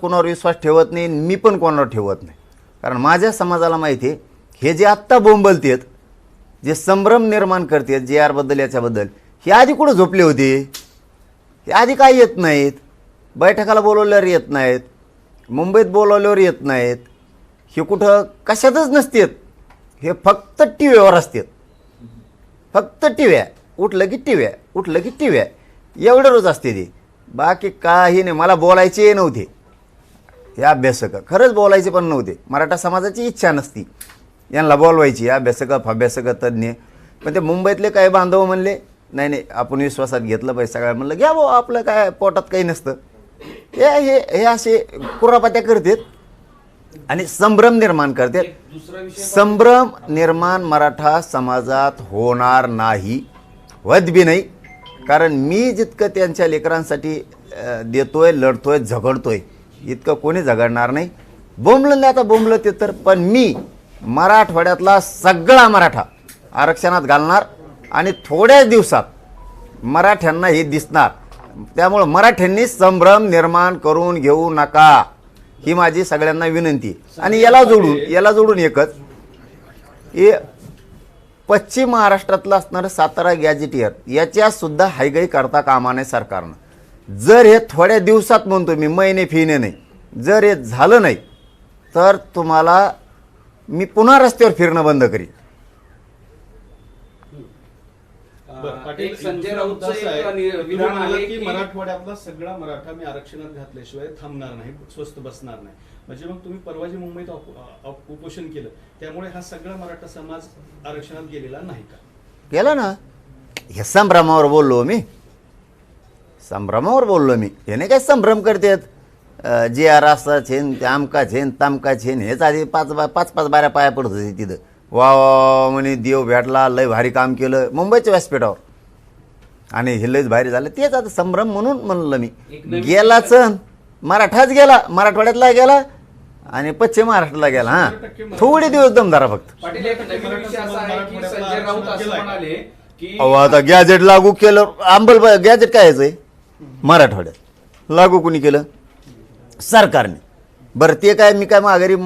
कोणावर विश्वास ठेवत नाही मी पण कोणावर ठेवत नाही. कारण माझ्या समाजाला माहिती आहे हे जे आत्ता बोंबलतेत जे संभ्रम निर्माण करतात जे आरबद्दल याच्याबद्दल हे आधी कुठं झोपले होते? हे आधी काय येत नाहीत? बैठकाला बोलवल्यावर येत नाहीत? मुंबईत बोलवल्यावर येत नाहीत? हे कुठं कशातच नसतेत. हे फक्त टी व्हीवर असतात. फक्त टिव्या उठलं की टिव्या उठलं की टिव्या एवढं रोज असते ते. बाकी काही नाही. मला बोलायचे नव्हते. हे अभ्यासक. खरंच बोलायचे पण नव्हते. मराठा समाजाची इच्छा नसती. यांना बोलवायची अभ्यासक अभ्यासक तज्ज्ञ. पण ते मुंबईतले काही बांधव म्हणले नाही नाही आपण विश्वासात घेतलं पाहिजे. सगळ्या म्हणलं घ्या भाऊ आपलं काय पोटात काही नसतं. हे हे हे असे कुरापात्या करतात आणि संभ्रम निर्माण करतात. संभ्रम निर्माण मराठा समाजात होणार नाही. वत बी नाही. कारण मी जितकं त्यांच्या लेकरांसाठी देतोय लढतोय झगडतोय इतकं कोणी झगडणार नाही. बोंबलं नाही आता बोंबलं ते तर पण मी मराठवाड्यातला सगळा मराठा आरक्षणात घालणार आणि थोड्याच दिवसात मराठ्यांना हे दिसणार. त्यामुळं मराठ्यांनी संभ्रम निर्माण करून घेऊ नका ही माझी सगळ्यांना विनंती. आणि याला जोडून याला जोडून एकच हे पश्चिम महाराष्ट्रातलं असणारं सातारा गॅजेटियर याच्यासुद्धा हायगाई करता कामा नये सरकारनं. जर हे थोड्या दिवसात म्हणतो मी महिने फिने नाही. जर हे झालं नाही तर तुम्हाला मी पुन्हा रस्त्यावर फिरणं बंद करीन. एक संजय राऊतचं असा एक विधान आहे की मराठवाड्यातला सगळा मराठा मी आरक्षणात घातल्याशिवाय थांबणार नाही स्वस्त बसणार नाही. म्हणजे मग तुम्ही परवा जे मुंबईत उपोषण केलं त्यामुळे हा सगळा मराठा समाज आरक्षणात गेलेला नाही का? गेलं ना? हे संभ्रमावर बोललो मी. संभ्रमावर बोललो मी. हे नाही काय संभ्रम करतात? जे आर असा छेन ते आमका छेन तामका छेन हेच आधी पाच बा पाच पाच बाऱ्या पाया पडत होते तिथं. वा म्हणे देव भेटला लय भारी काम केलं. मुंबईच्या व्यासपीठावर. आणि हे लयच भारी झालं. तेच आता संभ्रम म्हणून म्हणलं मी. नवीन गेलाच मराठाच गेला. मराठवाड्यातला गेला आणि पश्चिम महाराष्ट्राला गेला हा. थोडे दिवस दमदारा फक्त. आहे आता गॅजेट लागू केलं. अंबल गॅजेट काय यायचंय मराठवाड्यात. लागू कुणी केलं? सरकारने. बरं ते काय मी काय माघारी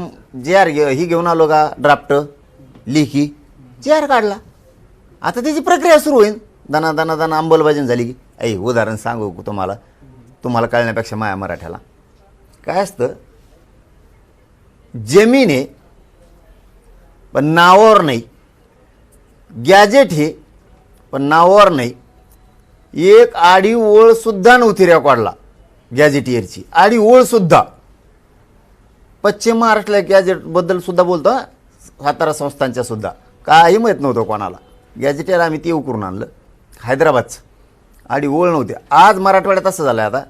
जे आर घे ही घेऊन आलो का ड्राफ्ट लिखी जे आर काढला. आता त्याची प्रक्रिया सुरू होईल. दना दना दना अंमलबजावणी झाली की. ऐ उदाहरण सांगू तुम्हाला? तुम्हाला कळण्यापेक्षा माया मराठ्याला. काय असतं? जमीन आहे पण नावावर नाही. गॅजेट हे पण नावावर नाही. एक आडी ओळ सुद्धा नव्हती रेकॉर्डला गॅजेटियरची आडी ओळ सुद्धा. पश्चिम महाराष्ट्राला गॅजेटबद्दल सुद्धा बोलतो सातारा संस्थांच्या सुद्धा. काही माहीत नव्हतं कोणाला. गॅजेटियर आम्ही ते करून आणलं. हैदराबादचं. आडी ओळ नव्हती. आज मराठवाड्यात असं झालं आता.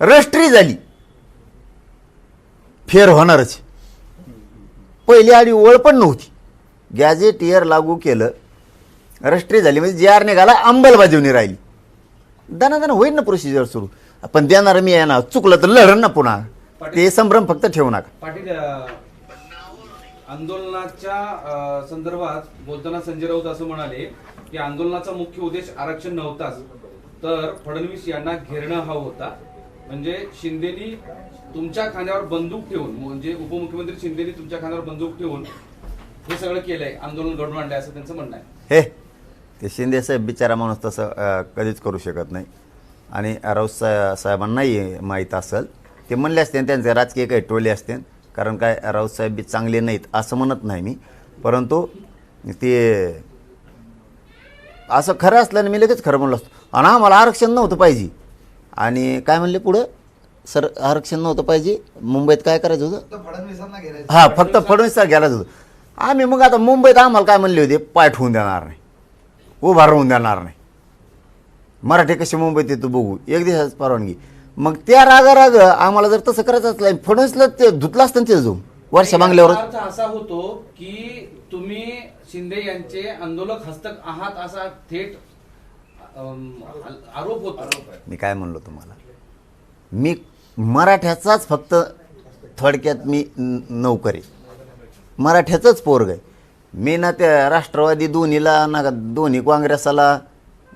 रष्ट्री झाली. फेर होणारच. पहिली आडी ओळ पण नव्हती. गॅजेटियर लागू केलं. रष्ट्री झाली. म्हणजे जे आर निघाला अंमलबजावणी राहिली. दाना दाना होईल ना प्रोसिजर सुरू. पण देणार मी आहे ना चुकलं तर लढण ना पुन्हा. ते संभ्रम फक्त ठेवू नका. पाटील अं, आंदोलनाच्या अं, संदर्भात बोलताना संजय राऊत असं म्हणाले की आंदोलनाचा मुख्य उद्देश आरक्षण नव्हताच तर फडणवीस यांना घेरणं हा होता. म्हणजे शिंदेनी तुमच्या खांद्यावर बंदूक ठेवून म्हणजे उपमुख्यमंत्री शिंदेनी तुमच्या खांद्यावर बंदूक ठेवून हे सगळं केलंय आंदोलन घडवून आणलंय असं त्यांचं म्हणणं आहे. हे ते शिंदे साहेब बिचारा माणूस तसं कधीच करू शकत नाही. आणि राऊत साहेब साहेबांनाही माहीत असेल. ते म्हणले असते त्यांचे राजकीय काही टोले असते. कारण काय राऊत साहेब बी चांगले नाहीत असं म्हणत नाही मी. परंतु ते असं खरं असल्याने मी लगेच खरं म्हणलो असतो. आणि आम्हाला आरक्षण नव्हतं पाहिजे. आणि काय म्हणले पुढं? सर आरक्षण नव्हतं पाहिजे. मुंबईत काय करायचं होतं? हा फक्त फडणवीस गेलाच होतो. आम्ही मग आता मुंबईत आम्हाला काय म्हणले होते? पाय ठेवून देणार नाही. उभा राहून देणार नाही. मराठी कशी मुंबईत येतो बघू. एक दिवसाच परवानगी. मग त्या रागा राग आम्हाला जर तसं करायचं असलं फडणवीसला ते धुतलं असतं ना ते जाऊन वर्षा बांगल्यावर. अर्थ असा होतो की तुम्ही शिंदे यांचे आंदोलक हस्तक आहात असा थेट आरोप होतो. मी काय म्हणलो तुम्हाला? मी मराठ्याचाच फक्त थोडक्यात मी नोकरी. मराठ्याचंच पोरग आहे. मी ना त्या राष्ट्रवादी दोन्हीला ना दोन्ही काँग्रेसाला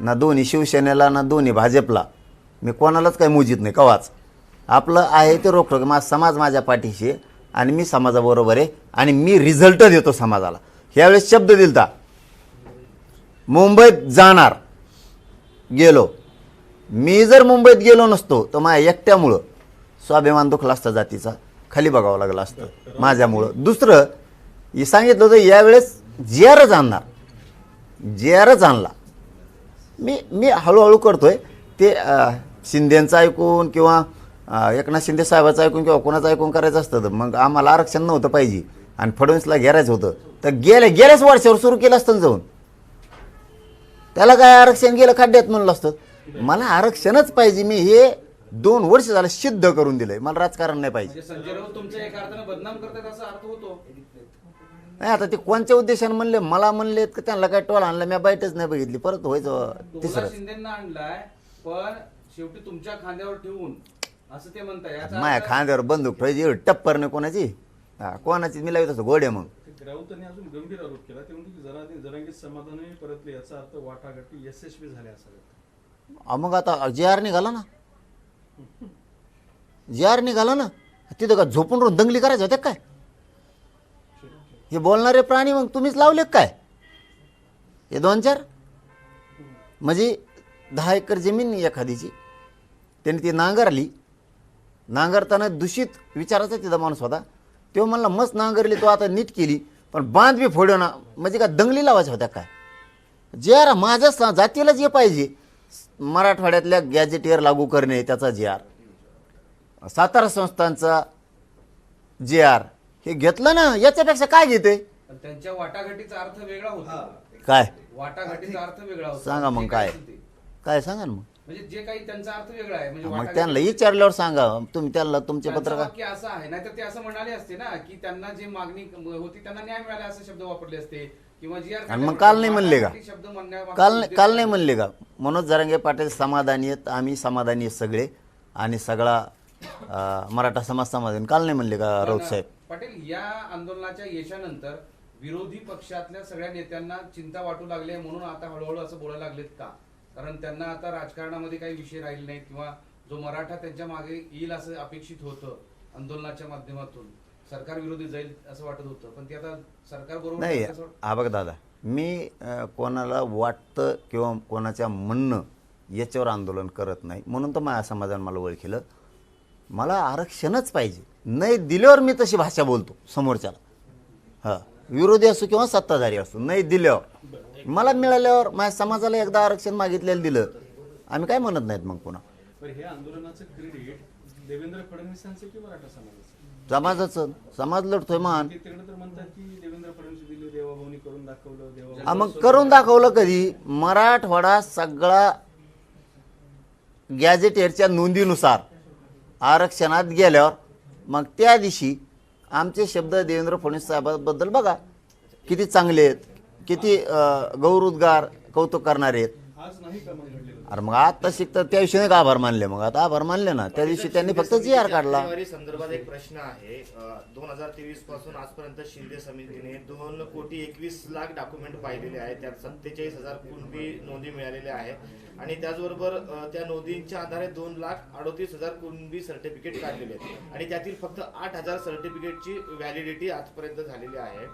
ना दोन्ही शिवसेनेला ना दोन्ही भाजपला. मी कोणालाच काही मोजित नाही कवाच. आपलं आहे ते रोखोक माझा समाज माझ्या पाठीशी आहे आणि मी समाजाबरोबर आहे आणि मी रिझल्ट देतो समाजाला. ह्यावेळेस शब्द दिलता. मुंबईत जाणार. गेलो. मी जर मुंबईत गेलो नसतो तर माझ्या एकट्यामुळं स्वाभिमान दुखला असता जातीचा. खाली बघावं लागलं असतं. माझ्यामुळं. दुसरं सांगितलं होतं यावेळेस जे आरच आणणार जे आरच आणला मी मी हळूहळू करतोय. ते अं, शिंदेचं ऐकून किंवा एकनाथ शिंदे साहेबाचं ऐकून किंवा कोणाचं ऐकून करायचं असतं तर मग आम्हाला आरक्षण नव्हतं पाहिजे. आणि फडणवीसला घेरायचं होतं. तर गेल्या गेल्याच वर्षावर सुरू केलं असतं जाऊन. त्याला काय आरक्षण गेलं खड्ड्यात म्हणलं असतं. मला आरक्षणच पाहिजे. मी हे दोन वर्ष झालं सिद्ध करून दिलंय. मला राजकारण नाही पाहिजे. नाही आता ते कोणत्या उद्देशाने म्हणले? मला म्हणले का त्यांना काय टोल आणला? मी बाईटच नाही बघितली. परत व्हायचं टोला तिसरं. शिंदेना आणलाय पण शेवटी तुमच्या खांद्यावर ठेवून असं ते म्हणताय. याचा माया अर्थ- खांद्यावर बंदूक ठेवायची एवढी टप्पर नाही कोणाची. हा कोणाची मी लावित असतो गोडे मग. ते राऊतांनी अजून गंभीर आरोप केला. ते जरा जरांगीत समाधानही परतले याचा अर्थ वाटाघाटी यशस्वी झाल्या असाव्यात अहो, मग आता जे आर निघाला ना? जे आर निघाला ना? तिथं का झोपून राहून दंगली करायचं होत्या काय? हे बोलणारे प्राणी मग तुम्हीच लावले काय? हे दोन चार? म्हणजे दहा एकर जमीन एखादीची. त्याने ती नांगरली. नांगरताना दूषित विचाराचा तिथं माणूस होता. तो म्हणला मस्त नांगरली तो आता नीट केली. पण बांध बी फोडू ना. म्हणजे का दंगली लावायच्या होत्या काय? जे आर माझ्या सा- जातीला जे पाहिजे. मराठवाड्यातल्या गॅजेटियर लागू करणे त्याचा जे आर सातारा संस्थांचा जे आर हे घेतलं ना याच्यापेक्षा काय घेते पण त्यांच्या वाटाघाटीचा अर्थ वेगळा होता. काय? वाटाघाटीचा अर्थ वेगळा होता. सांगा मग काय. काय सांगा ना मग. म्हणजे जे काही त्यांचा अर्थ वेगळा आहे म्हणजे मग वाटाघाटी- त्यांना विचारल्यावर सांगा. तुम्ही त्यांना तुमचे त्यांचं पत्रकार वाक्य असं आहे नाहीतर ते असं म्हणाले असते ना की त्यांना जे मागणी होती त्यांना न्याय मिळाला असे शब्द वापरले असते. किंवा जी आर आणि मग काल नाही म्हणले का? शब्द म्हणण्यामागचा काल उद्देश काल? नाही म्हणले का? मनोज जरांगे पाटील समाधानी आहेत आम्ही समाधानी आहेत सगळे. आणि सगळा अं, मराठा समाज समाधानी. काल नाही म्हणले का राऊत साहेब? पाटील या आंदोलनाच्या यशानंतर विरोधी पक्षातल्या सगळ्या नेत्यांना चिंता वाटू लागली म्हणून आता हळूहळू असं बोलायला लागलेत का? कारण त्यांना आता राजकारणामध्ये काही विषय राहिले नाहीत किंवा जो मराठा त्यांच्या मागे येईल असं अपेक्षित होतं आंदोलनाच्या माध्यमातून. सरकार विरोधी जाईल असं वाटत होतं पण ते आता सरकार बरोबर नाही हा बघ दादा मी कोणाला वाटतं किंवा कोणाच्या म्हणणं याच्यावर आंदोलन करत नाही म्हणून तर माझ्या समाजाने मला ओळखलं. मला आरक्षणच पाहिजे. नाही दिल्यावर मी तशी भाषा बोलतो समोरच्याला. हां. विरोधी असो किंवा सत्ताधारी असो नाही दिल्यावर. मला मिळाल्यावर माझ्या समाजाला एकदा आरक्षण मागितलेलं दिलं. आम्ही काय म्हणत नाहीत मग पुन्हा? पण आंदोलनाचं क्रेडिट देवेंद्र फडणवीसांचं की मराठा समाजाचं? समाजाचं. समाज लढतोय मान मग करून दाखवलं कधी? मराठवाडा सगळा गॅजेटेरच्या नोंदीनुसार आरक्षणात गेल्यावर मग त्या दिवशी आमचे शब्द देवेंद्र फडणवीस साहेबांबद्दल बघा. किती चांगले आहेत. किती गौरवोद्गार कौतुक करणारे आहेत. अरे मग आता शिकतात त्या दिवशी नाही का आभार मानले? मग आता आभार मानले ना. त्या दिवशी त्यांनी फक्त जी आर काढला. संदर्भात एक प्रश्न आहे. दोन हजार तेवीसपासून आजपर्यंत शिंदे समितीने दोन कोटी एकवीस लाख डॉक्युमेंट पाहिलेले आहेत. त्यात सत्तेचाळीस हजार कुणबी नोंदी मिळालेल्या आहेत. आणि त्याचबरोबर अ, त्या नोंदींच्या आधारे दोन लाख अडोतीस हजार कुणबी सर्टिफिकेट काढलेले आहेत. आणि त्यातील फक्त आठ हजार सर्टिफिकेटची व्हॅलिडिटी आजपर्यंत झालेली आहे.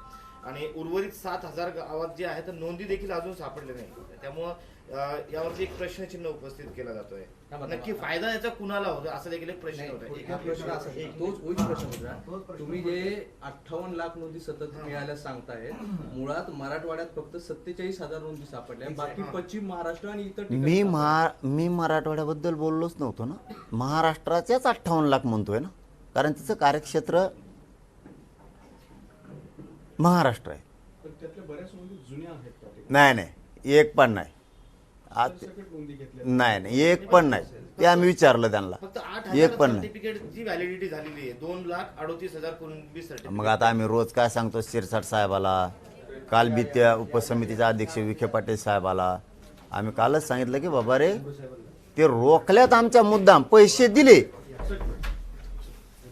आणि उर्वरित सात हजार गावात जे आहे तर नोंदी देखील अजून सापडले नाही त्यामुळं यावरती एक प्रश्नचिन्ह उपस्थित केला जातोय. नक्की फायदा याचा कुणाला होतो? असा देखील एक प्रश्न होता. एक प्रश्न असा तोच प्रश्न होता. तुम्ही जे अठ्ठावन्न लाख नोंदी सतत मिळाल्या सांगताय मुळात मराठवाड्यात फक्त सत्तेचाळीस हजार नोंदी सापडल्या. बाकी पश्चिम महाराष्ट्र आणि इतर ठिकाणी मी मी मराठवाड्याबद्दल बोललोच नव्हतो ना. महाराष्ट्राच्याच अठ्ठावन्न लाख म्हणतोय ना. कारण तिचं कार्यक्षेत्र महाराष्ट्र आहे. पण त्यातल्या बऱ्याच नोंदी जुन्या आहेत पाटील. नाही नाही. एक पण नाही. नाही नाही एक पण नाही. ते आम्ही विचारलं त्यांना. एक पण नाही. सर्टिफिकेटची व्हॅलिडिटी झालेली आहे दोन लाख अडोतीस हजार कुणबी सर्टिफिकेट मग आता आम्ही रोज काय सांगतो शिरसाट साहेबाला? काल बी त्या उपसमितीचा अध्यक्ष विखे पाटील साहेबाला. आम्ही कालच सांगितलं की बाबा रे ते रोखल्यात आमच्या मुद्दाम. पैसे दिले.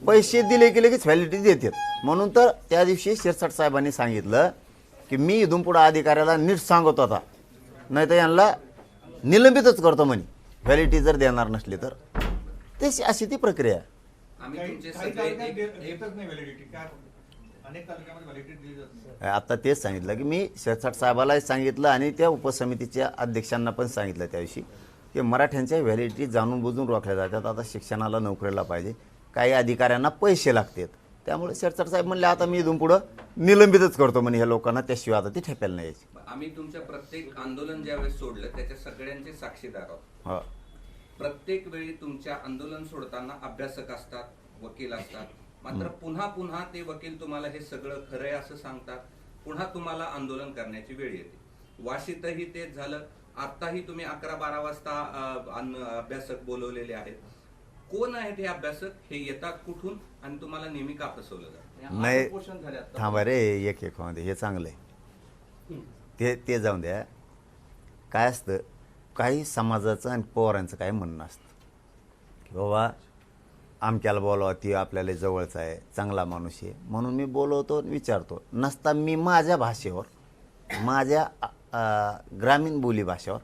पैसे दिले की लगेच व्हॅलिडिटी देतात. म्हणून तर त्या दिवशी शिरसाट साहेबांनी सांगितलं की मी इथून पुढं अधिकाऱ्याला नीट सांगत होता नाही तर यांना निलंबितच करतो म्हणे. व्हॅलिडिटी जर देणार नसली तर. तशी अशी ती प्रक्रिया आहे. आम्ही काही तुमचे काही सगळे तालुक्यात एक- दे- एक- देतच नाही व्हॅलिडिटी काय अनेक तालुक्यामध्ये व्हॅलिडिटी दिली जात नाही. आता तेच सांगितलं की मी शेरसाट साहेबालाही सांगितलं आणि त्या उपसमितीच्या अध्यक्षांना पण सांगितलं त्याविषयी की मराठ्यांच्या व्हॅलिडिटी जाणून बुजून रोखल्या जातात. आता शिक्षणाला नोकरीला पाहिजे. काही अधिकाऱ्यांना पैसे लागतात. त्यामुळे शेरसाट साहेब म्हणले आता मी इथून पुढं निलंबितच करतो म्हणे ह्या लोकांना. त्याशिवाय आता ती ठेप्याला नाही यायची आम्ही तुमच्या प्रत्येक आंदोलन ज्यावेळेस सोडलं त्याच्या सगळ्यांचे साक्षीदार आहोत. हो. प्रत्येक वेळी तुमच्या आंदोलन सोडताना अभ्यासक असतात वकील असतात. मात्र पुन्हा पुन्हा ते वकील तुम्हाला हे सगळं खरंय असं सांगतात. पुन्हा तुम्हाला आंदोलन करण्याची वेळ येते. वाशीतही तेच झालं. आताही तुम्ही अकरा बारा वाजता अभ्यासक बोलवलेले आहेत. कोण आहेत हे अभ्यासक? हे येतात कुठून? आणि तुम्हाला नेहमी का फसवलं जातं? नाही. उपोषण झाले आता. थांबा रे एक एक हे चांगलं आहे ते ते जाऊन द्या. काय असतं काही समाजाचं आणि पवारांचं काय म्हणणं असतं. की बाबा आमक्याला बोलावा ती आपल्याला जवळचा आहे चांगला माणूस आहे. म्हणून मी बोलवतो आणि विचारतो. नसता मी माझ्या भाषेवर माझ्या ग्रामीण बोली भाषेवर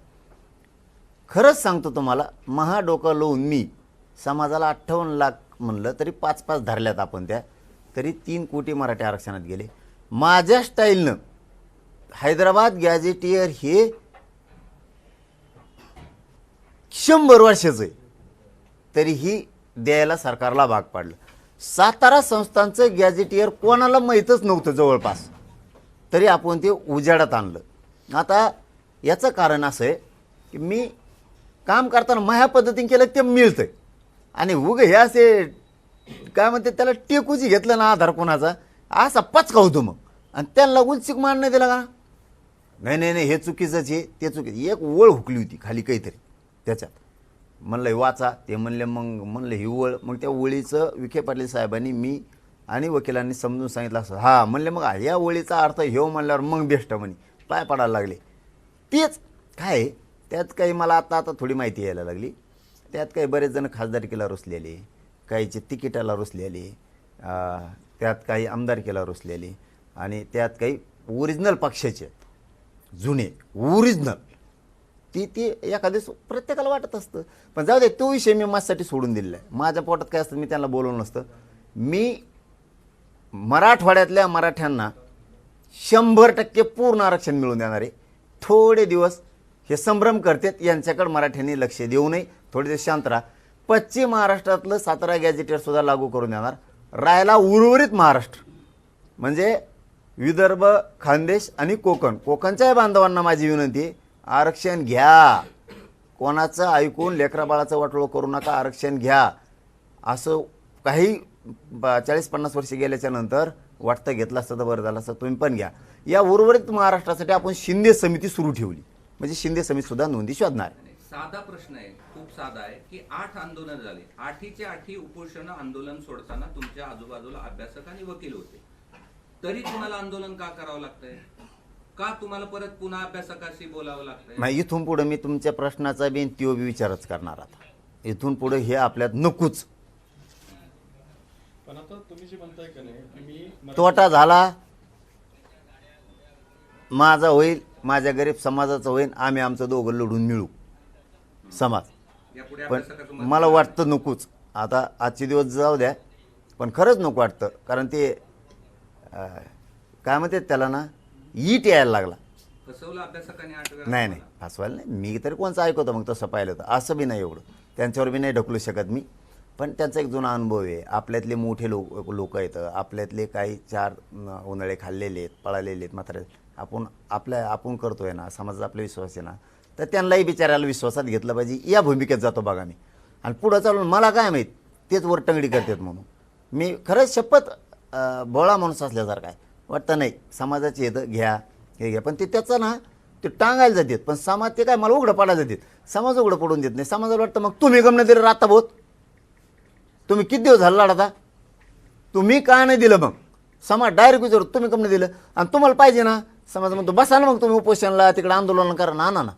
खरंच सांगतो तुम्हाला महा डोकं लावून मी समाजाला अठ्ठावन्न लाख म्हणलं तरी पाच पाच धरल्यात आपण त्या तरी तीन कोटी मराठी आरक्षणात गेले. माझ्या स्टाईलनं हैदराबाद गॅझेटियर हे शंभर वर्षाचं. आहे तरीही द्यायला सरकारला भाग पाडलं. सातारा संस्थांचं गॅझेटियर कोणाला माहीतच नव्हतं जवळपास. तरी आपण ते उजाडात आणलं. आता याचं कारण असं आहे की मी काम करताना माझ्या पद्धतीने केलं ते मिळतं आणि उग हे असे काय म्हणते त्याला टेकूची घेतलं ना आधार कोणाचा? असा पचका होतो मग. आणि त्यांना उलचिक मान नाही दिला का? नाही नाही नाही हे चुकीचंच आहे ते चुकीचं एक ओळ हुकली होती खाली काहीतरी त्याच्यात. म्हणलं हे वाचा. ते म्हणले मग म्हणलं ही ओळ. मग त्या ओळीचं विखे पाटील साहेबांनी मी आणि वकिलांनी समजून सांगितलं असं. हां म्हणले मग या ओळीचा अर्थ ह्यो म्हणल्यावर मग बेस्ट म्हणे. पाय पडायला लागले. तेच काय त्यात काही मला आता आता थोडी माहिती यायला लागली. त्यात काही बरेच जण खासदारकीला रुसलेले काहीचे तिकिटाला रुसलेले त्यात काही आमदारकीला रुसलेले आणि त्यात काही ओरिजिनल पक्षाचे. आहेत जुने ओरिजिनल ती ती एखादी प्रत्येकाला वाटत असतं. पण जाऊ दे तो विषय मी माझ्यासाठी सोडून दिलेला आहे. माझ्या पोटात काय असतं मी त्यांना बोलवलं नसतं. मी मराठवाड्यातल्या मराठ्यांना शंभर टक्के पूर्ण आरक्षण मिळून देणार आहे. थोडे दिवस हे संभ्रम करतात यांच्याकडे मराठ्यांनी लक्ष देऊ नये. थोडे दिवस शांत राहा. पश्चिम महाराष्ट्रातलं सातारा गॅजेटियर सुद्धा लागू करून देणार. राहायला उर्वरित महाराष्ट्र. म्हणजे विदर्भ खानदेश आणि कोकण. कोकणच्याही बांधवांना माझी विनंती आहे, आरक्षण घ्या. कोणाचं ऐकून लेकरा वाटोळ करू नका आरक्षण घ्या. असं काही चाळीस पन्नास वर्ष गेल्याच्यानंतर वाटतं घेतलं असतं तर बरं झालं असतं तुम्ही पण घ्या. या उर्वरित महाराष्ट्रासाठी आपण शिंदे समिती सुरू ठेवली. म्हणजे शिंदे समिती सुद्धा नोंदी शोधणार. साधा प्रश्न आहे खूप साधा आहे की आठ आंदोलन झाले. आठीचे आठी उपोषण आंदोलन सोडताना तुमच्या आजूबाजूला अभ्यासक आणि वकील होते. तरी तुम्हाला आंदोलन का करावं लागतंय? का तुम्हाला परत पुन्हा अभ्यासकाशी बोलावं लागतंय? मग इथून पुढे मी तुमच्या प्रश्नाचा बी त्यो बी विचारच करणार आता. इथून पुढे हे आपल्यात नकोच. पण आता तुम्ही जे म्हणताय का नाही की मी मराठी- तोटा झाला माझा होईल माझ्या गरीब समाजाचा होईल आम्ही आमचं दोघं लढून मिळू. समाज. यापुढे पण अभ्यासकाचं मत मला वाटतं नकोच. आता आजचे दिवस जाऊ द्या पण खरंच नको वाटतं कारण ते काय म्हणतात त्याला ना ईट यायला लागला. नाही नाही. फसवायला नाही. मी तरी कोणचं ऐकवतो मग तसं पाहिलं तर असं बी नाही एवढं. त्यांच्यावर बी नाही ढकलू शकत मी. पण त्यांचा एक जुना अनुभव आहे. आपल्यातले मोठे लोक लोक आहेत. आपल्यातले काही चार उन्हाळे खाल्लेले आहेत पळालेले आहेत मात्र आपण आपल्या आपण करतोय ना समाजाचा आपला विश्वास आहे ना तर त्यांनाही बिचारायला विश्वासात घेतलं पाहिजे. या भूमिकेत जातो बघा मी. आणि पुढं चालून मला काय माहीत? तेच वरटंगडी करतात म्हणून. मी खरंच शपथ भोळा माणूस असल्यासारखा आहे. वाटतं नाही समाजाचे येतं घ्या हे घ्या. पण ते त्याचं ना ते टांगायला जातात. पण समाज ते काय मला उघडं पडायला जातात. समाज उघडं पडून देत नाही. समाजाला वाटतं मग तुम्ही गमन दिलं राहता बोत तुम्ही किती दिवस झाला लढता तुम्ही का नाही दिलं मग? समाज डायरेक्ट विचारू तुम्ही कमी दिलं? आणि तुम्हाला पाहिजे ना समाज म्हणतो बसा ना मग तुम्ही उपोषणला तिकडे आंदोलन करा. ना ना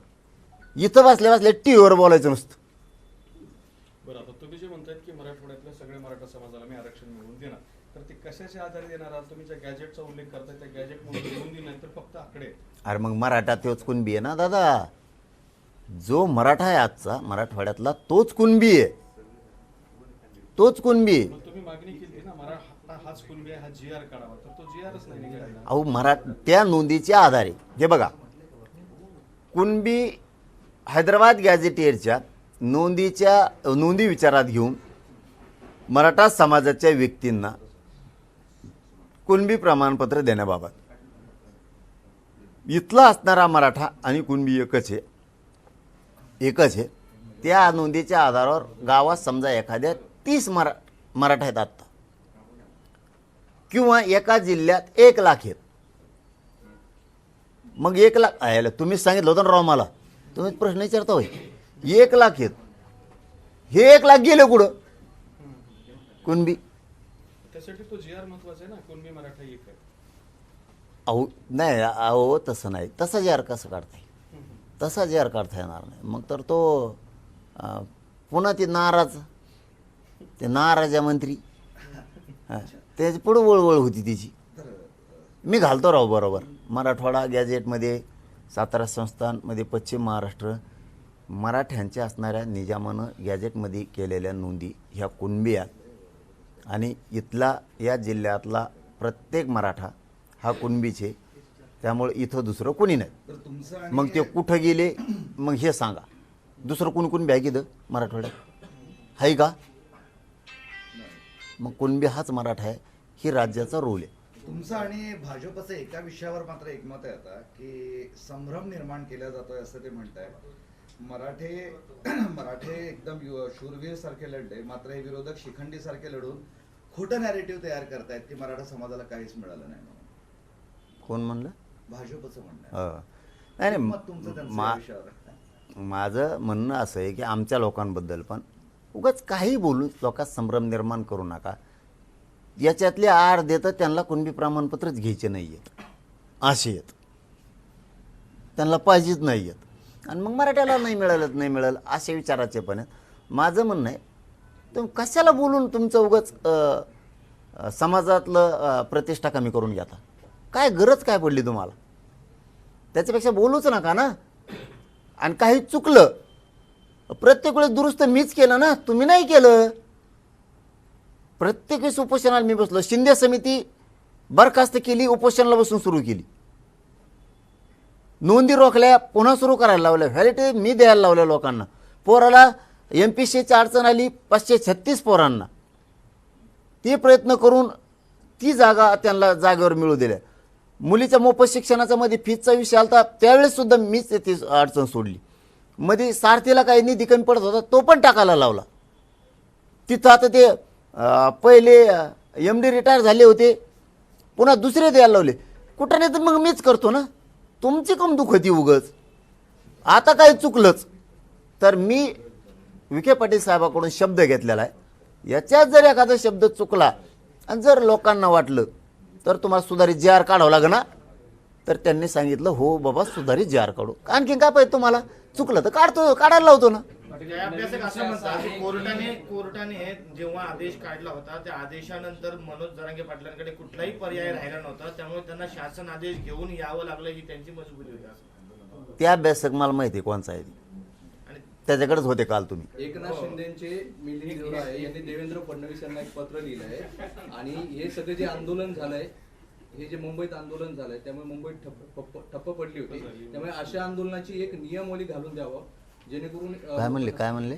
इथं बसल्या बसल्या टी व्हीवर बोलायचं नुसतं. आता तुम्ही जे म्हणतायत की मराठवाड्यातल्या सगळ्या मराठा समाजाला मी आरक्षण मिळवून देणार तर ते कशाच्या आधारे देणार? आहात तुम्ही ज्या गॅजेटचा उल्लेख करताय त्या गॅजेट नोंदी नाही तर फक्त आकडे अरे मग मराठा तोच कुणबी आहे ना दादा? जो मराठा आहे आजचा मराठवाड्यातला तोच कुणबी आहे. तोच कुणबी आहे. तुम्ही मागणी केली ना मराठा हाच कुणबी आहे हा जी आर काढावा तर तो जी आरच नाही निघाला अहो मरा त्या नोंदीच्या आधारे हे बघा कुणबी हैदराबाद गॅझेटियरच्या नोंदीच्या नोंदी विचारात घेऊन मराठा समाजाच्या व्यक्तींना कुणबी प्रमाणपत्र देण्याबाबत. इथला असणारा मराठा आणि कुणबी एकच आहे. एकच आहे. त्या नोंदीच्या आधारावर गावात समजा एखाद्या तीस मरा मराठा आहेत आत्ता. किंवा एका जिल्ह्यात एक लाख आहेत. मग एक लाख आयला तुम्हीच सांगितलं होतं ना राव मला. तुम्ही प्रश्न विचारता होय. एक लाख आहेत हे एक लाख गेले कुठं? कुणबी. त्यासाठी तो जी आर महत्त्वाचा आहे ना कुणबी मराठा एक आहे. अहो नाही अहो तसं नाही. तसा जे आर कसं काढता येईल? तसा जे आर काढता येणार नाही. मग तर तो अं, पुन्हा ते नाराज. ते नाराजा मंत्री. हां त्याची पुढं वळवळ होती तिची. मी घालतो राव बरोबर. मराठवाडा गॅझेटमध्ये सातारा संस्थानमध्ये पश्चिम महाराष्ट्र मराठ्यांच्या असणाऱ्या निजामानं गॅझेटमध्ये केलेल्या नोंदी ह्या कुणबी आहेत आणि इथला या जिल्ह्यातला प्रत्येक मराठा हा कुणबीचे त्यामुळे इथं दुसरं कोणी नाही. मग ते कुठं गेले? मग हे सांगा. दुसरं कोण कुणबी आहे की इथं मराठवाड्यात? आहे का? मग कुणबी हाच मराठा आहे. ही राज्याचा रोल आहे. तुमचं आणि भाजपचं एका विषयावर मात्र एकमत आहे आता की संभ्रम निर्माण केला जातोय असं ते म्हणताय मराठे मराठे एकदम शूरवीर सारखे लढले मात्र हे विरोधक शिखंडी सारखे लढून खोटं नॅरेटिव्ह तयार करतायत की मराठा समाजाला काहीच मिळालं नाही म्हणून. कोण म्हणलं? भाजपचं म्हणणं. अं, नाही नाही माझं म्हणणं असं आहे की आमच्या लोकांबद्दल पण उगाच काही बोलून लोकात संभ्रम निर्माण करू नका. याच्यातले आर देतं त्यांना कुणबी प्रमाणपत्रच घ्यायचे नाही आहेत असे आहेत. त्यांना पाहिजेच नाही आहेत आणि मग मराठ्याला नाही मिळालं नाही मिळालं असे विचाराचे पण. आहेत माझं म्हणणं आहे तुम्ही कशाला बोलून तुमचं उगाच समाजातलं प्रतिष्ठा कमी करून घेता? काय गरज काय पडली तुम्हाला? त्याच्यापेक्षा बोलूच नका ना. आणि काही चुकलं प्रत्येक वेळेस दुरुस्त मीच केलं ना तुम्ही नाही केलं. प्रत्येक वेळेस उपोषणाला मी बसलो. शिंदे समिती बरखास्त केली उपोषणाला बसून सुरू केली. नोंदी रोखल्या पुन्हा सुरू करायला लावल्या. व्हॅलिटी मी द्यायला लावल्या लोकांना. पोराला एम पी सीची अडचण आली पाचशे छत्तीस पोरांना. ते प्रयत्न करून ती जागा त्यांना जागेवर मिळू दिल्या. मुलीच्या मोफत शिक्षणाचा मध्ये फीजचा विषय आला त्यावेळेस सुद्धा मीच ती अडचण सोडली. मध्ये सारथीला काही निधी कमी पडत होता तो पण टाकायला लावला. तिथं आता ते पहिले एम डी रिटायर झाले होते पुन्हा दुसरे द्यायला लावले. कुठं नाही तर मग मीच करतो ना. तुमची कम दुखती उगच आता काय चुकलंच. तर मी विखे पाटील साहेबाकडून शब्द घेतलेला आहे. याच्यात जर एखादा शब्द चुकला आणि जर लोकांना वाटलं तर तुम्हाला सुधारित जे आर काढावं लागेल ना? तर त्यांनी सांगितलं हो बाबा सुधारित जे आर काढू. आणखीन काय पाहिजे तुम्हाला? चुकलं तर काढतो काढायला लावतो ना. काही अभ्यासक असं म्हणतात की कोर्टाने कोर्टाने जेव्हा आदेश काढला होता त्या आदेशानंतर मनोज जरांगे पाटलांकडे कुठलाही पर्याय राहिला नव्हता. त्यामुळे त्यांना शासन आदेश घेऊन यावं लागलं ही त्यांची मजबुरी होती. असं त्या अभ्यासक मला माहिती आहे कोणचा आहे ते. त्याच्याकडेच होते काल तुम्ही. एकनाथ शिंदेचे मिलिंद देवरा आहे यांनी देवेंद्र फडणवीस यांना एक पत्र लिहिलं आहे आणि हे सगळे जे आंदोलन झालंय हे जे मुंबईत आंदोलन झालंय त्यामुळे मुंबईत ठप्प ठप्प- ठप्प पडली होती. त्यामुळे अशा आंदोलनाची एक नियमावली घालून द्यावं. जेणेकरून अं, काय म्हणले काय म्हणले?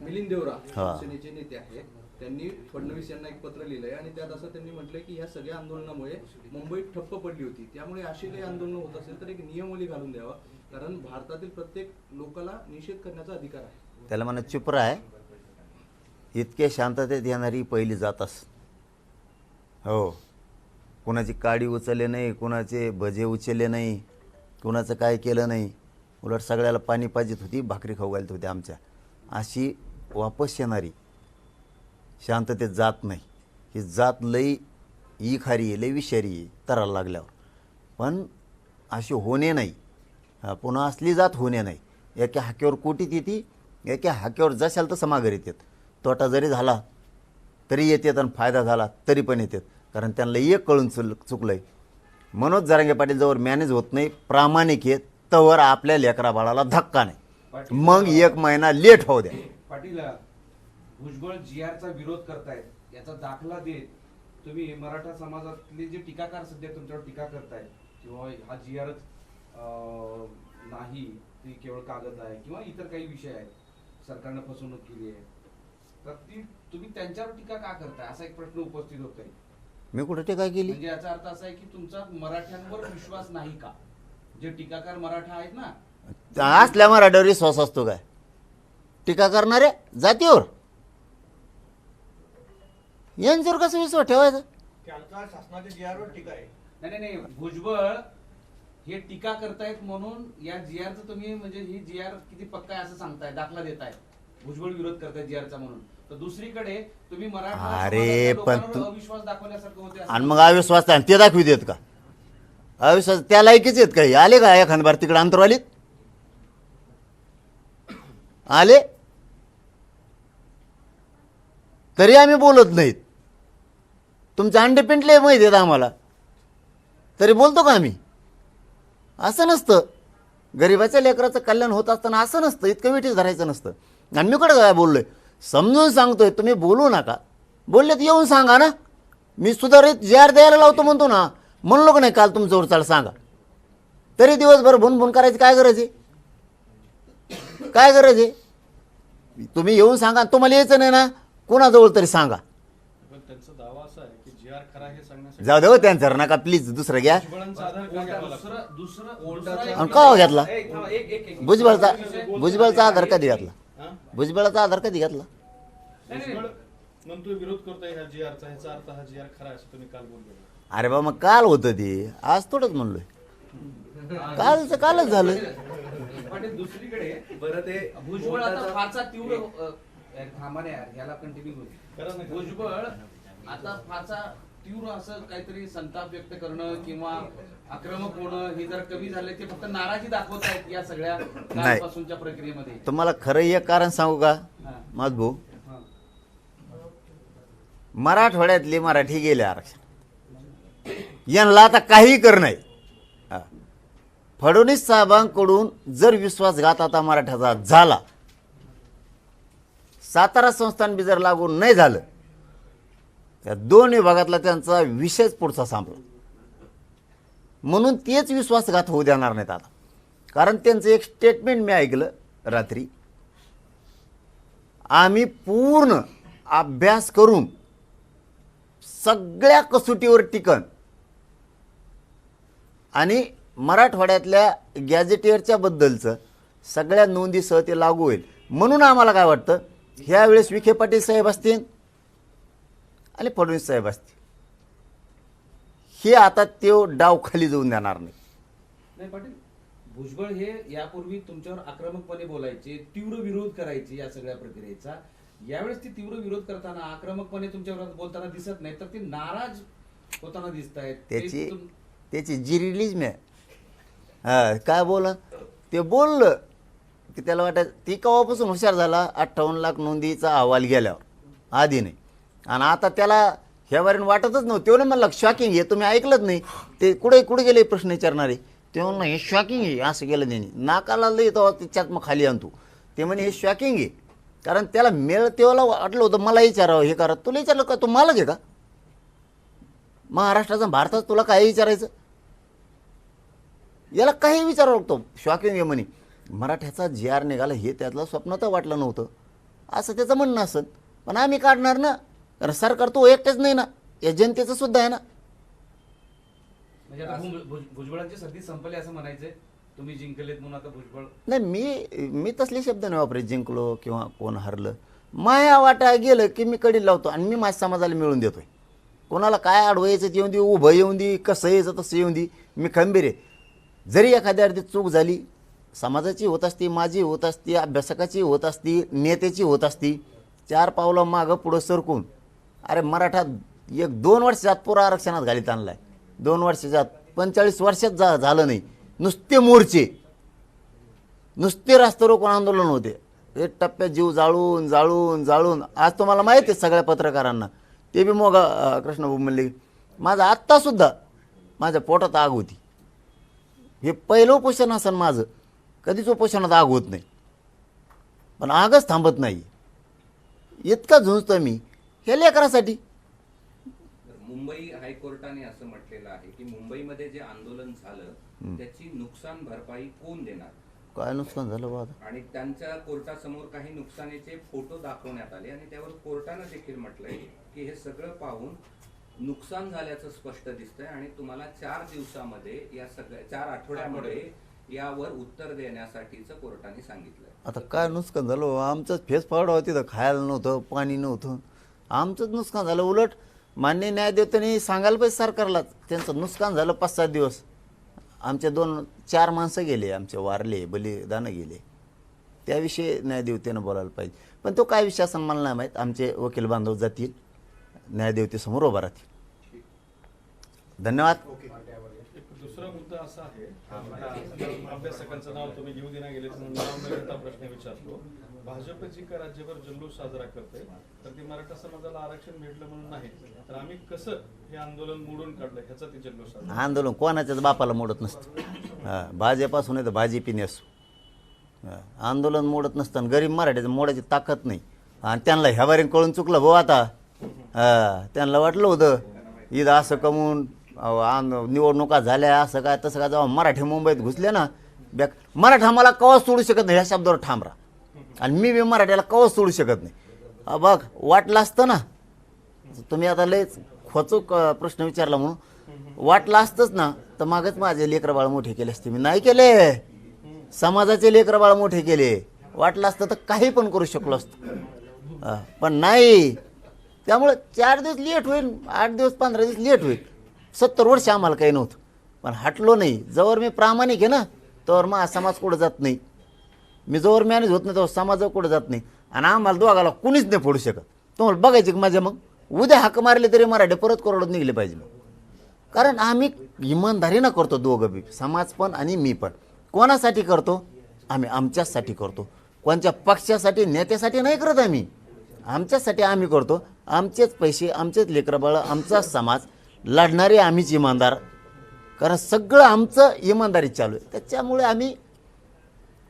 मिलिंद देवरा हा. शिवसेनेचे नेते आहेत. त्यांनी फडणवीस यांना एक पत्र लिहिलंय आणि त्यात असं त्यांनी म्हटलंय की ह्या सगळ्या आंदोलनामुळे मुंबईत ठप्प पडली होती. त्यामुळे अशी काही आंदोलन होत असेल तर एक नियमावली घालून द्यावा. कारण भारतातील प्रत्येक लोकाला निषेध करण्याचा अधिकार आहे. त्याला म्हणा चुप राह. इतके शांततेत येणारी पहिली जातास हो. कुणाची काडी उचलले नाही कुणाचे भजे उचलले नाही कुणाचं काय केलं नाही. उलट सगळ्याला पाणी पाजित होती भाकरी खाऊ घालत होती आमच्या. अशी वापस येणारी. शांततेत जात नाही. ही जात लई ई खारी आहे लई विषारी आहे तराला लागल्यावर. पण अशी होणे नाही. हा, पुन्हा असली जात होणे नाही. एका हाक्यावर कोटीत येते एका हाक्यावर जशाल तसं माघार येतात. तोटा जरी झाला तरी येतात आणि फायदा झाला तरी पण येतात. कारण त्यांना एक कळून चुल चुकलं आहे मनोज जरांगे पाटील जवळ मॅनेज होत नाही प्रामाणिक आहेत. तवर आपल्या लेकरा बाळाला धक्का नाही. मग एक महिना लेट होऊ द्या. पाटील भुजबळ जी चा विरोध करतायत याचा दाखला देत तुम्ही मराठा समाजातले जे टीकाकार सध्या तुमच्यावर टीका करतायत किंवा हा जी आरच नाही ती केवळ कागद आहे किंवा इतर काही विषय आहेत सरकारनं फसवणूक केली आहे तर ती तुम्ही त्यांच्यावर टीका का करताय? असा एक प्रश्न उपस्थित होतोय. मी कुठे टीका केली? म्हणजे याचा अर्थ असा आहे की तुमचा मराठ्यांवर विश्वास नाही का? जे टीकाकार मराठा आहेत ना असल्या मराठ्यावर विश्वास असतो काय? टीका करणारे जातीवर. यांच्यावर कसा विश्वास ठेवायचा? त्यांचा शासनाच्या जी वर टीका आहे. नाही नाही नाही भुजबळ हे टीका करतायत म्हणून या जी चं तुम्ही म्हणजे ही जी आर किती पक्का आहे असं सांगताय दाखला देताय. भुजबळ विरोध करतायत जी चा म्हणून. तर दुसरीकडे तुम्ही मराठा अरे, समाजातल्या पण लोकांवर तू- अविश्वास दाखवण्यासारखं होते असं आणि मग अविश्वास आहे, ते दाखवी देत का? अविश्वास त्या लायकीच आहेत काही आले का या खानबार तिकडे अंतरवालीत आले? तरी आम्ही बोलत नाहीत. तुमचे अंडे पिंटले माहिती आहेत आम्हाला. तरी बोलतो का आम्ही? असं नसतं. गरिबाच्या लेकराचं कल्याण होत असताना असं नसतं. इतकं विठीच धरायचं नसतं. आणि मी कडे काय बोललोय? समजून सांगतोय. तुम्ही बोलू नका. बोलले तर येऊन सांगा ना. मी सुधारित जार द्यायला लावतो म्हणतो ना म्हणलो का नाही काल तुमच्यावर चाल सांगा. तरी दिवसभर भुनभुन करायची काय गरज आहे? काय गरज आहे? तुम्ही येऊन सांगा तुम्हाला यायचं नाही ना कोणाजवळ तरी सांगा. पण त्यांचा दावा असा आहे की जी आर खरा हे सांगण्यासाठी जाऊ दे हो त्यांच्यावर नका प्लीज दुसरं घ्या. आणि एक- का घेतला एक- एक- भुजबळचा भुजबळचा आधार कधी घातला? हा? भुजबळाचा आधार कधी घातला? विरोध करतोय अरे बा मग काल होतं ते. आज थोडंच म्हणलोय. कालचं कालच झालं. पाटील दुसरीकडे बरं ते भुजबळ आता फारसा तीव्र अ, यार थांबा ना यार ह्याला कंटिन्यू. करू. भुजबळ आता फारसा तीव्र असं काहीतरी संताप व्यक्त करणं किंवा आक्रमक होणं हे जर कमी झालं ते फक्त नाराजी दाखवत आहेत या सगळ्या कालपासूनच्या प्रक्रियेमध्ये. तुम्हाला खरं एक कारण सांगू का? हा. माझ भाऊ हा. मराठवाड्यातले मराठी गेले आरक्षण. यांना आता काही कर नाही. फडणवीस साहेबांकडून जर विश्वासघात आता मराठ्याचा झाला सातारा संस्थान बी जर लागू नाही झालं त्या दोन विभागातला त्यांचा विषयच पुढचा संपला. म्हणून तेच विश्वासघात होऊ देणार नाहीत आता. कारण त्यांचं एक स्टेटमेंट मी ऐकलं रात्री. आम्ही पूर्ण अभ्यास करून सगळ्या कसोटीवर टिकन. आणि मराठवाड्यातल्या गॅझेटियरच्या बद्दलचं सगळ्या नोंदीसह ते लागू होईल. म्हणून आम्हाला काय वाटतं? ह्यावेळेस विखे पाटील साहेब असतील आणि फडणवीस साहेब असतील. हे आता ते डाव खाली जाऊन देणार नाही. नाही पाटील भुजबळ हे यापूर्वी तुमच्यावर आक्रमकपणे बोलायचे तीव्र विरोध करायचे या सगळ्या प्रक्रियेचा. यावेळेस ती तीव्र विरोध करताना आक्रमकपणे तुमच्यावर बोलताना दिसत नाही तर ते नाराज होताना दिसत आहेत त्याची त्याची जी रिलीज मी हा काय बोला ते बोललं की त्याला वाटायचं ती केव्हापासून हुशार झाला? अठ्ठावन्न लाख नोंदीचा अहवाल गेल्यावर. आधी नाही. आणि आता त्याला ह्या वारीन वाटतच नव्हतं. तेवढं म्हणलं शॉकिंग आहे तुम्ही ऐकलंच नाही. ते कुठे कुठे गेले प्रश्न विचारणारे? ते म्हणलं हे शॉकिंग आहे असं केलं त्यांनी. नाकाला लई तेव्हा तिच्यात मग खाली आणतो. ते म्हणे हे शॉकिंग आहे. कारण त्याला मेळ वाटलं होतं मला विचारावं हे करा. तुला विचारलं का? तू मालक आहे का? महाराष्ट्राचा भारतात तुला काय विचारायचं? याला काही विचारावं लागतो. शॉकिंग आहे म्हणे. मराठ्याचा जी आर निघाला हे त्यातलं स्वप्न तर वाटलं नव्हतं. असं त्याचं म्हणणं असत. पण आम्ही काढणार ना? कारण सरकार तो एकटेच नाही ना? या जनतेचं सुद्धा आहे ना? म्हणजे भुजबळांची सर्दी संपली असं म्हणायचंय. तुम्ही जिंकलेत म्हणून आता भुजबळ. नाही मी मी तसले शब्द नाही वापरे जिंकलो किंवा कोण हरलं. माया वाटा गेलं की मी कडी लावतो आणि मी माझ्या समाजाला मिळून देतोय. कोणाला काय अडवायचं येऊन दे उभं येऊन दे कसं यायचं तसं येऊन दे मी खंबीर आहे. जरी एखाद्या अर्धी चूक झाली समाजाची होत असती माझी होत असती अभ्यासकाची होत असती नेत्याची होत असती चार पावलं मागं पुढं सरकून अरे मराठा एक दोन वर्ष पुरा आरक्षणात घालीत आणलाय. दोन वर्षात पंचेचाळीस वर्षात जा झालं नाही. नुसते मोर्चे. नुसते रास्ता रोकोन आंदोलन होते. एक टप्प्यात जीव जाळून जाळून जाळून. आज तुम्हाला माहीत आहे सगळ्या पत्रकारांना. ते बी मोगा कृष्णभाऊ म्हणले माझं आत्तासुद्धा माझ्या पोटात आग होती. हे पहिलं उपोषण असेल माझं. कधीच उपोषणात आग होत नाही. पण आगच थांबत नाही. इतका झुंजतो मी. हे लेकरासाठी. मुंबई हायकोर्टाने असं म्हटलेलं आहे की मुंबईमध्ये जे आंदोलन झालं त्याची नुकसान भरपाई कोण देणार? काय नुकसान झालं बा आता? आणि त्यांच्या कोर्टासमोर काही नुकसानीचे फोटो दाखवण्यात आले आणि त्यावर कोर्टानं देखील म्हटलंय की हे सगळं पाहून नुकसान झाल्याचं स्पष्ट दिसतंय आणि तुम्हाला चार दिवसामध्ये या सगळ्या चार आठवड्यामध्ये यावर उत्तर देण्यासाठीचं कोर्टाने सांगितलंय. आता काय नुकसान झालं? आमचंच फेस होती तर खायला नव्हतं पाणी नव्हतं. आमचंच नुकसान झालं. उलट मान्य न्यायदेवतांनी सांगायला पाहिजे सरकारला त्यांचं नुकसान झालं पाच सात दिवस. आमचे दोन चार माणसं गेले आमचे वारले बलिदानं गेले. त्याविषयी न्यायदेवतेनं बोलायला पाहिजे. पण तो काय विषय असं मला नाही माहीत. आमचे वकील बांधव जातील न्यायदेवतेसमोर उभा राहतील. धन्यवाद. दुसरा मुद्दा असा आहे अभ्यासकांचं नाव तुम्ही घेऊ देण्या गेले तर नाव न घेता प्रश्न विचारतो. भाजप जी का राज्यभर जल्लोष साजरा करते तर ते मराठा समाजाला आरक्षण भेटलं म्हणून नाही. तर आम्ही कसं हे आंदोलन मोडून काढलं ह्याचा ते जल्लोष आंदोलन कोणाच्याच बापाला मोडत नसतं. हा भाजपासून आहे तर भाजीपी असो. आंदोलन मोडत नसतं गरीब मराठ्याचं मोडायची ताकद नाही. आणि त्यांना ह्या कळून चुकलं भाऊ आता. त्यांना वाटलं होतं ईद असं कमवून निवडणुका झाल्या असं काय तसं काय जेव्हा मराठी मुंबईत घुसले ना बॅक मराठा मला कवाच सोडू शकत नाही ह्या शब्दावर ठाम राहा. आणि मी बी मराठ्याला कवच सोडू शकत नाही. बघ वाटलं असतं ना. तुम्ही आता लयच खोचूक प्रश्न विचारला म्हणून. वाटलं असतंच ना तर मागच माझे लेकर बाळ मोठे केले असते. मी नाही केले. समाजाचे लेकर बाळ मोठे केले. वाटलं असतं तर काही पण करू शकलो असतो. पण नाही. त्यामुळं चार दिवस लेट होईल आठ दिवस पंधरा दिवस लेट होईल. सत्तर वर्ष आम्हाला काही नव्हतं. पण हटलो नाही. जवळ मी प्रामाणिक आहे ना तोवर मग समाज कुठं जात नाही. मी जोवर मॅनेज होत नाही तो समाजावर कुठं जात नाही. आणि आम्हाला दोघाला कुणीच नाही फोडू शकत. तुम्हाला बघायचे की माझ्या मग. उद्या हाक मारले तरी मराठी परत करोडत निघले पाहिजे मग. कारण आम्ही इमानदारीनं करतो दोघं बी. समाज पण आणि मी पण. कोणासाठी करतो? आम्ही आमच्याचसाठी करतो. कोणच्या पक्षासाठी नेत्यासाठी नाही करत आम्ही. आमच्यासाठी आम्ही करतो. आमचेच पैसे आमचेच लेकरं आमचाच समाज. लढणारे आम्हीच इमानदार. कारण सगळं आमचं इमानदारी चालू आहे. त्याच्यामुळे आम्ही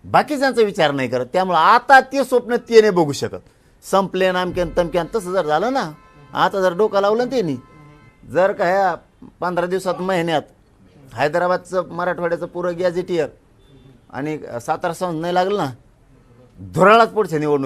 बाकीच्यांचा विचार नाही करत. त्यामुळं आता ते स्वप्न ते नाही बघू शकत. संपले नामक्यान तमक्यान तसं जर झालं ना आता जर डोकं लावलं ना त्यांनी जर का ह्या पंधरा दिवसात महिन्यात हैदराबादचं मराठवाड्याचं पुरं गॅझेटियर आणि सातारा संघ नाही लागलं ना धुराळाच पुढच्या निवडणूक